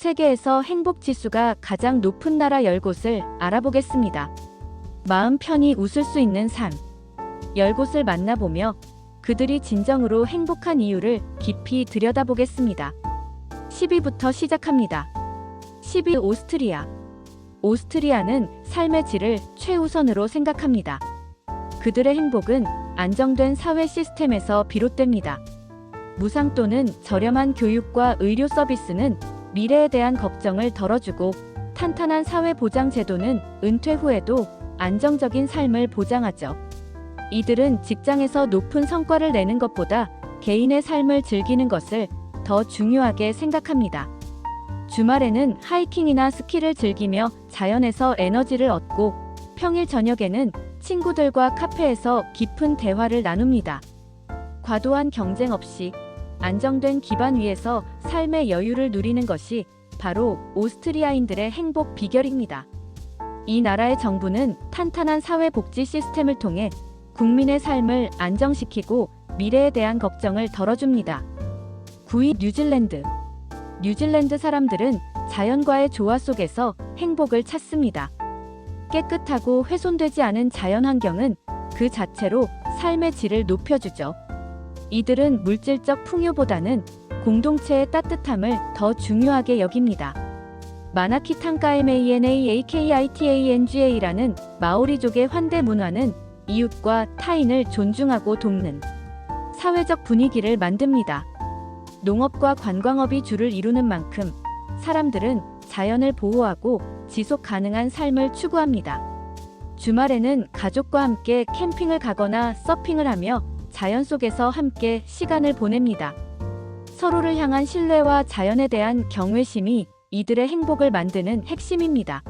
세계에서 행복 지수가 가장 높은 나라 10곳을 알아보겠습니다. 마음 편히 웃을 수 있는 삶. 10곳을 만나보며 그들이 진정으로 행복한 이유를 깊이 들여다보겠습니다. 10위부터 시작합니다. 10위 오스트리아. 오스트리아는 삶의 질을 최우선으로 생각합니다. 그들의 행복은 안정된 사회 시스템에서 비롯됩니다. 무상 또는 저렴한 교육과 의료 서비스는 미래에 대한 걱정을 덜어주고 탄탄한 사회 보장 제도는 은퇴 후에도 안정적인 삶을 보장하죠. 이들은 직장에서 높은 성과를 내는 것보다 개인의 삶을 즐기는 것을 더 중요하게 생각합니다. 주말에는 하이킹이나 스키를 즐기며 자연에서 에너지를 얻고 평일 저녁에는 친구들과 카페에서 깊은 대화를 나눕니다. 과도한 경쟁 없이 안정된 기반 위에서 삶의 여유를 누리는 것이 바로 오스트리아인들의 행복 비결입니다. 이 나라의 정부는 탄탄한 사회복지 시스템을 통해 국민의 삶을 안정시키고 미래에 대한 걱정을 덜어줍니다. 9위 뉴질랜드. 뉴질랜드 사람들은 자연과의 조화 속에서 행복을 찾습니다. 깨끗하고 훼손되지 않은 자연 환경은 그 자체로 삶의 질을 높여주죠. 이들은 물질적 풍요보다는 공동체의 따뜻함을 더 중요하게 여깁니다. 마나키탄카에메이에네이에이케이아이티에이엔지에이라는 마오리족의 환대 문화는 이웃과 타인을 존중하고 돕는 사회적 분위기를 만듭니다. 농업과 관광업이 주를 이루는 만큼 사람들은 자연을 보호하고 지속 가능한 삶을 추구합니다. 주말에는 가족과 함께 캠핑을 가거나 서핑을 하며 자연 속에서 함께 시간을 보냅니다. 서로를 향한 신뢰와 자연에 대한 경외심이 이들의 행복을 만드는 핵심입니다.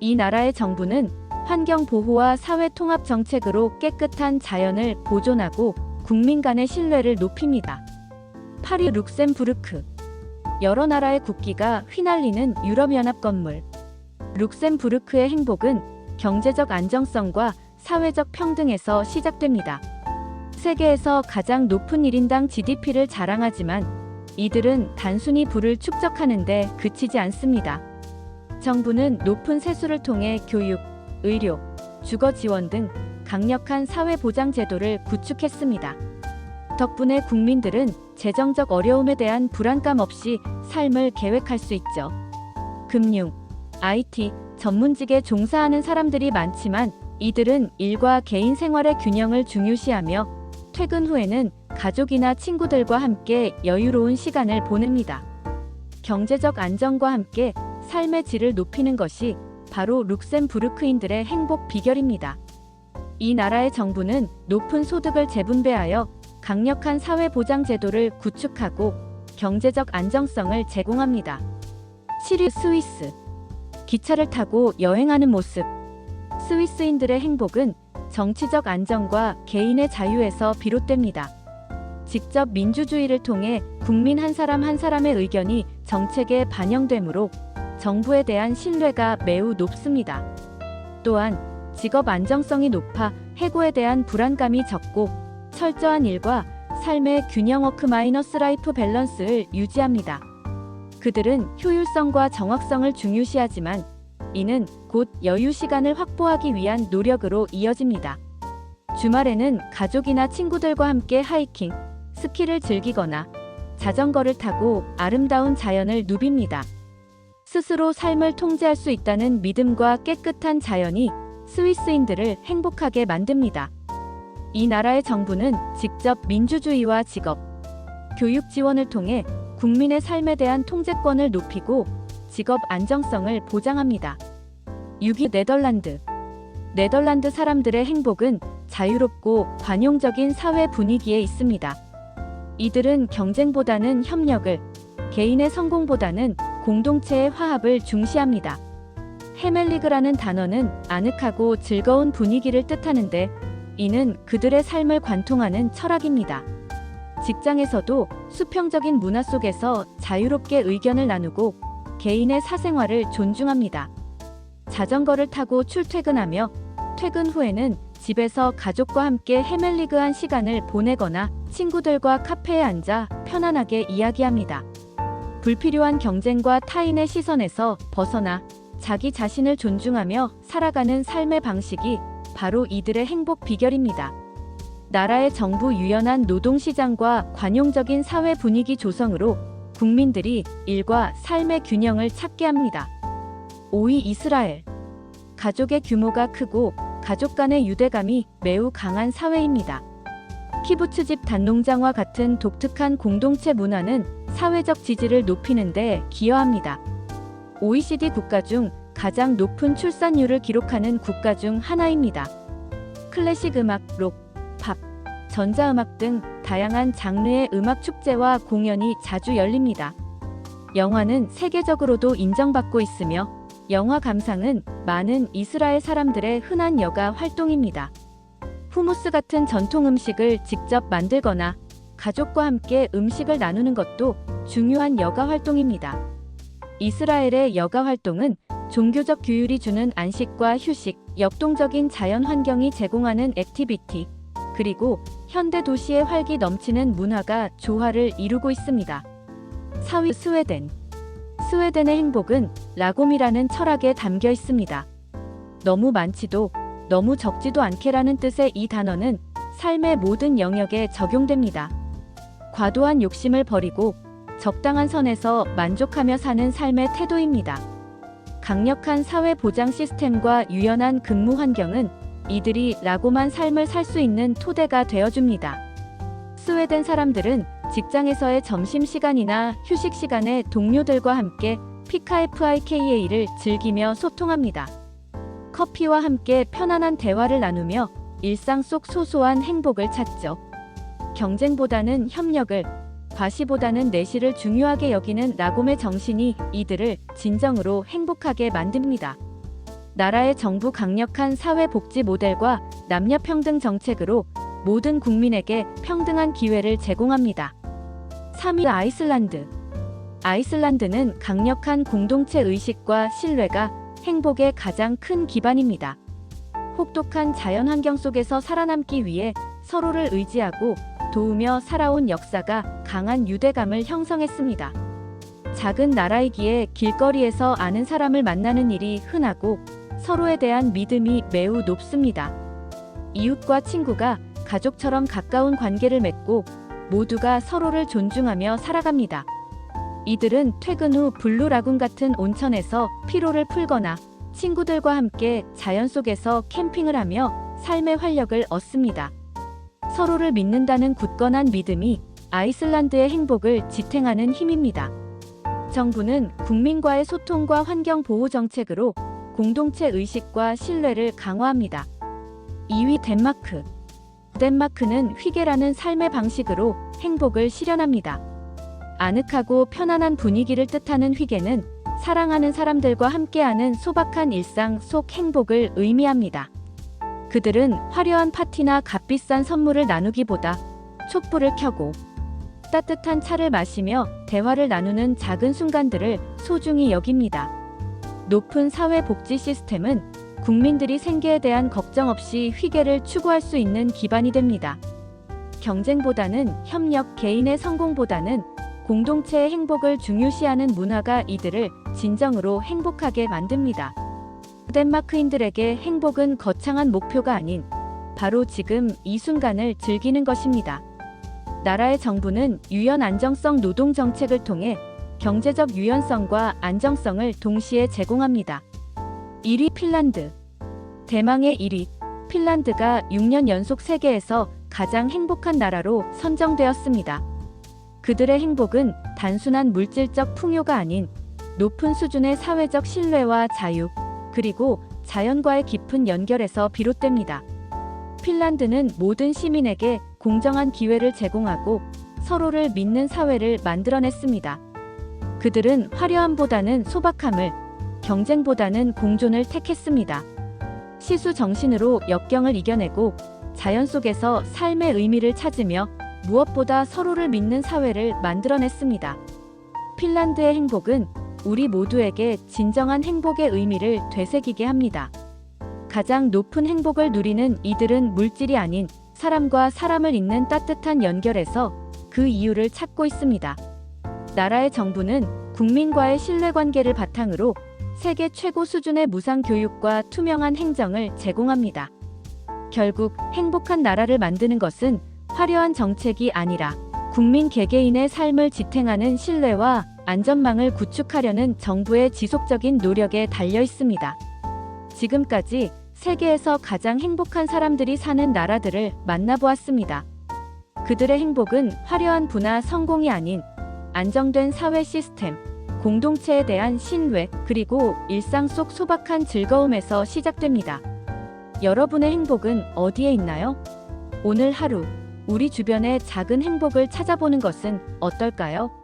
이 나라의 정부는 환경 보호와 사회 통합 정책으로 깨끗한 자연을 보존하고 국민 간의 신뢰를 높입니다. 파리 룩셈부르크 여러 나라의 국기가 휘날리는 유럽연합 건물 룩셈부르크의 행복은 경제적 안정성과 사회적 평등에서 시작됩니다. 세계에서 가장 높은 1인당 GDP를 자랑하지만 이들은 단순히 부를 축적하는데 그치지 않습니다. 정부는 높은 세수를 통해 교육, 의료, 주거 지원 등 강력한 사회 보장 제도를 구축했습니다. 덕분에 국민들은 재정적 어려움에 대한 불안감 없이 삶을 계획할 수 있죠. 금융, IT, 전문직에 종사하는 사람들이 많지만 이들은 일과 개인 생활의 균형을 중요시하며 퇴근 후에는 가족이나 친구들과 함께 여유로운 시간을 보냅니다. 경제적 안정과 함께 삶의 질을 높이는 것이 바로 룩셈부르크인들의 행복 비결입니다. 이 나라의 정부는 높은 소득을 재분배하여 강력한 사회보장 제도를 구축하고 경제적 안정성을 제공합니다. 7위 스위스 기차를 타고 여행하는 모습 스위스인들의 행복은 정치적 안정과 개인의 자유에서 비롯됩니다. 직접 민주주의를 통해 국민 한 사람 한 사람의 의견이 정책에 반영되므로 정부에 대한 신뢰가 매우 높습니다. 또한 직업 안정성이 높아 해고에 대한 불안감이 적고 철저한 일과 삶의 균형 워크 마이너스 라이프 밸런스를 유지합니다. 그들은 효율성과 정확성을 중요시하지만 이는 곧 여유 시간을 확보하기 위한 노력으로 이어집니다. 주말에는 가족이나 친구들과 함께 하이킹, 스키를 즐기거나 자전거를 타고 아름다운 자연을 누빕니다. 스스로 삶을 통제할 수 있다는 믿음과 깨끗한 자연이 스위스인들을 행복하게 만듭니다. 이 나라의 정부는 직접 민주주의와 직업, 교육 지원을 통해 국민의 삶에 대한 통제권을 높이고 직업 안정성을 보장합니다. 6위 네덜란드. 네덜란드 사람들의 행복은 자유롭고 관용적인 사회 분위기에 있습니다. 이들은 경쟁보다는 협력을, 개인의 성공보다는 공동체의 화합을 중시합니다. 헤멜리그라는 단어는 아늑하고 즐거운 분위기를 뜻하는데 이는 그들의 삶을 관통하는 철학입니다. 직장에서도 수평적인 문화 속에서 자유롭게 의견을 나누고 개인의 사생활을 존중합니다. 자전거를 타고 출퇴근하며 퇴근 후에는 집에서 가족과 함께 헤멜리그한 시간을 보내거나 친구들과 카페에 앉아 편안하게 이야기합니다. 불필요한 경쟁과 타인의 시선에서 벗어나 자기 자신을 존중하며 살아가는 삶의 방식이 바로 이들의 행복 비결입니다. 나라의 정부 유연한 노동시장과 관용적인 사회 분위기 조성으로 국민들이 일과 삶의 균형을 찾게 합니다. 5위 이스라엘. 가족의 규모가 크고 가족 간의 유대감이 매우 강한 사회입니다. 키부츠집 단농장과 같은 독특한 공동체 문화는 사회적 지지를 높이는 데 기여합니다. OECD 국가 중 가장 높은 출산율을 기록하는 국가 중 하나입니다. 클래식 음악, 록, 팝, 전자음악 등 다양한 장르의 음악 축제와 공연이 자주 열립니다. 영화는 세계적으로도 인정받고 있으며 영화 감상은 많은 이스라엘 사람들의 흔한 여가 활동입니다. 후무스 같은 전통 음식을 직접 만들거나 가족과 함께 음식을 나누는 것도 중요한 여가 활동입니다. 이스라엘의 여가 활동은 종교적 규율이 주는 안식과 휴식, 역동적인 자연 환경이 제공하는 액티비티, 그리고 현대 도시의 활기 넘치는 문화가 조화를 이루고 있습니다. 4위 스웨덴. 스웨덴의 행복은 라곰이라는 철학에 담겨 있습니다. 너무 많지도 너무 적지도 않게라는 뜻의 이 단어는 삶의 모든 영역에 적용됩니다. 과도한 욕심을 버리고 적당한 선에서 만족하며 사는 삶의 태도입니다. 강력한 사회 보장 시스템과 유연한 근무 환경은 이들이 라고만 삶을 살 수 있는 토대가 되어줍니다. 스웨덴 사람들은 직장에서의 점심시간이나 휴식시간에 동료들과 함께 PKFIKA를 즐기며 소통합니다. 커피와 함께 편안한 대화를 나누며 일상 속 소소한 행복을 찾죠. 경쟁보다는 협력을, 과시보다는 내실을 중요하게 여기는 라곰의 정신이 이들을 진정으로 행복하게 만듭니다. 나라의 정부 강력한 사회복지 모델과 남녀평등 정책으로 모든 국민에게 평등한 기회를 제공합니다. 3위 아이슬란드. 아이슬란드는 강력한 공동체 의식과 신뢰가 행복의 가장 큰 기반입니다. 혹독한 자연 환경 속에서 살아남기 위해 서로를 의지하고 도우며 살아온 역사가 강한 유대감을 형성했습니다. 작은 나라이기에 길거리에서 아는 사람을 만나는 일이 흔하고 서로에 대한 믿음이 매우 높습니다. 이웃과 친구가 가족처럼 가까운 관계를 맺고 모두가 서로를 존중하며 살아갑니다. 이들은 퇴근 후 블루라군 같은 온천에서 피로를 풀거나 친구들과 함께 자연 속에서 캠핑을 하며 삶의 활력을 얻습니다. 서로를 믿는다는 굳건한 믿음이 아이슬란드의 행복을 지탱하는 힘입니다. 정부는 국민과의 소통과 환경 보호 정책으로 공동체 의식과 신뢰를 강화합니다. 2위 덴마크. 덴마크는 휘게라는 삶의 방식으로 행복을 실현합니다. 아늑하고 편안한 분위기를 뜻하는 휘게는 사랑하는 사람들과 함께하는 소박한 일상 속 행복을 의미합니다. 그들은 화려한 파티나 값비싼 선물을 나누기보다 촛불을 켜고 따뜻한 차를 마시며 대화를 나누는 작은 순간들을 소중히 여깁니다. 높은 사회복지 시스템은 국민들이 생계에 대한 걱정 없이 휘게를 추구할 수 있는 기반이 됩니다. 경쟁보다는 협력, 개인의 성공보다는 공동체의 행복을 중요시하는 문화가 이들을 진정으로 행복하게 만듭니다. 덴마크인들에게 행복은 거창한 목표가 아닌 바로 지금 이 순간을 즐기는 것입니다. 나라의 정부는 유연 안정성 노동 정책을 통해 경제적 유연성과 안정성을 동시에 제공합니다. 1위 핀란드. 대망의 1위. 핀란드가 6년 연속 세계에서 가장 행복한 나라로 선정되었습니다. 그들의 행복은 단순한 물질적 풍요가 아닌 높은 수준의 사회적 신뢰와 자유, 그리고 자연과의 깊은 연결에서 비롯됩니다. 핀란드는 모든 시민에게 공정한 기회를 제공하고 서로를 믿는 사회를 만들어냈습니다. 그들은 화려함보다는 소박함을, 경쟁보다는 공존을 택했습니다. 시수 정신으로 역경을 이겨내고 자연 속에서 삶의 의미를 찾으며 무엇보다 서로를 믿는 사회를 만들어냈습니다. 핀란드의 행복은 우리 모두에게 진정한 행복의 의미를 되새기게 합니다. 가장 높은 행복을 누리는 이들은 물질이 아닌 사람과 사람을 잇는 따뜻한 연결에서 그 이유를 찾고 있습니다. 나라의 정부는 국민과의 신뢰관계를 바탕으로 세계 최고 수준의 무상 교육과 투명한 행정을 제공합니다. 결국 행복한 나라를 만드는 것은 화려한 정책이 아니라 국민 개개인의 삶을 지탱하는 신뢰와 안전망을 구축하려는 정부의 지속적인 노력에 달려 있습니다. 지금까지 세계에서 가장 행복한 사람들이 사는 나라들을 만나보았습니다. 그들의 행복은 화려한 부나 성공이 아닌 안정된 사회 시스템, 공동체에 대한 신뢰, 그리고 일상 속 소박한 즐거움에서 시작됩니다. 여러분의 행복은 어디에 있나요? 오늘 하루 우리 주변의 작은 행복을 찾아보는 것은 어떨까요?